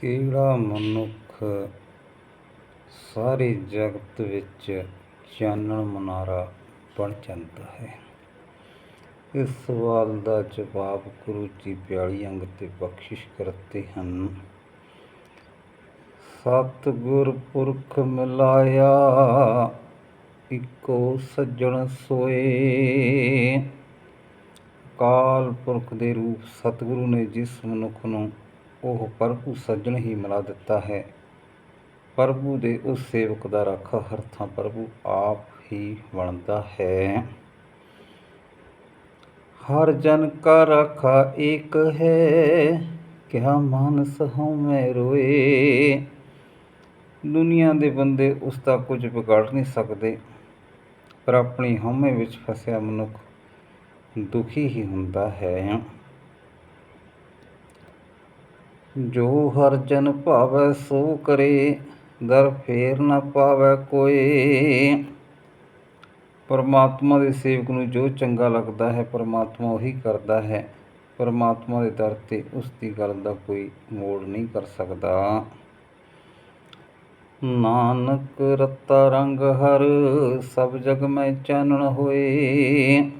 ਕਿਹੜਾ ਮਨੁੱਖ ਸਾਰੇ ਜਗਤ ਵਿੱਚ ਚਾਨਣ ਮੁਨਾਰਾ ਬਣ ਜਾਂਦਾ ਹੈ? ਇਸ ਸਵਾਲ ਦਾ ਜਵਾਬ ਗੁਰੂ ਜੀ ਬਿਆਲੀ ਅੰਗ ਤੇ ਬਖਸ਼ਿਸ਼ ਕਰਦੇ ਹਨ। ਸਤਿਗੁਰ ਪੁਰਖ ਮਿਲਾਇਆ, ਇੱਕੋ ਸੱਜਣ ਸੋਏ। ਅਕਾਲ ਪੁਰਖ ਦੇ ਰੂਪ ਸਤਿਗੁਰੂ ਨੇ ਜਿਸ ਮਨੁੱਖ ਨੂੰ ਉਹ ਪ੍ਰਭੂ ਸੱਜਣ ਹੀ ਮਿਲਾ ਦਿੱਤਾ ਹੈ। ਪ੍ਰਭੂ ਦੇ ਉਸ ਸੇਵਕ ਦਾ ਰਾਖਾ ਹਰ ਥਾਂ ਪ੍ਰਭੂ ਆਪ ਹੀ ਬਣਦਾ ਹੈ। ਹਰ ਜਨ ਕਾ ਰਾਖਾ ਏਕ ਹੈ ਕਿਹਾ ਮਾਨਸ ਹਉਮੈ ਰੋਏ। ਦੁਨੀਆ ਦੇ ਬੰਦੇ ਉਸ ਦਾ ਕੁਝ ਵਿਗਾੜ ਨਹੀਂ ਸਕਦੇ, ਪਰ ਆਪਣੀ ਹਉਮੈ ਵਿੱਚ ਫਸਿਆ ਮਨੁੱਖ ਦੁਖੀ ਹੀ ਹੁੰਦਾ ਹੈ। ਜੋ ਹਰ ਜਨ ਭਾਵੈ ਸੋ ਕਰੇ, ਦਰ ਫੇਰ ਨਾ ਪਾਵੈ ਕੋਏ। ਪਰਮਾਤਮਾ ਦੇ ਸੇਵਕ ਨੂੰ ਜੋ ਚੰਗਾ ਲੱਗਦਾ ਹੈ, ਪਰਮਾਤਮਾ ਉਹੀ ਕਰਦਾ ਹੈ। ਪਰਮਾਤਮਾ ਦੇ ਦਰ ਤੇ ਉਸ ਦੀ ਗੱਲ ਦਾ ਕੋਈ ਮੋੜ ਨਹੀਂ ਕਰ ਸਕਦਾ। ਨਾਨਕ ਰਤਾ ਰੰਗ ਹਰ, ਸਭ ਜਗ ਮੈਂ ਚਾਨਣ ਹੋਏ।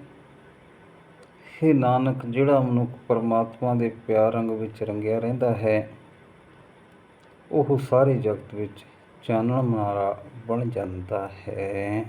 ਹੇ ਨਾਨਕ, ਜਿਹੜਾ ਮਨੁੱਖ ਪਰਮਾਤਮਾ ਦੇ ਪਿਆਰ ਰੰਗ ਵਿੱਚ ਰੰਗਿਆ ਰਹਿੰਦਾ ਹੈ, ਉਹ ਸਾਰੇ ਜਗਤ ਵਿੱਚ ਚਾਨਣ ਮੁਨਾਰਾ ਬਣ ਜਾਂਦਾ ਹੈ।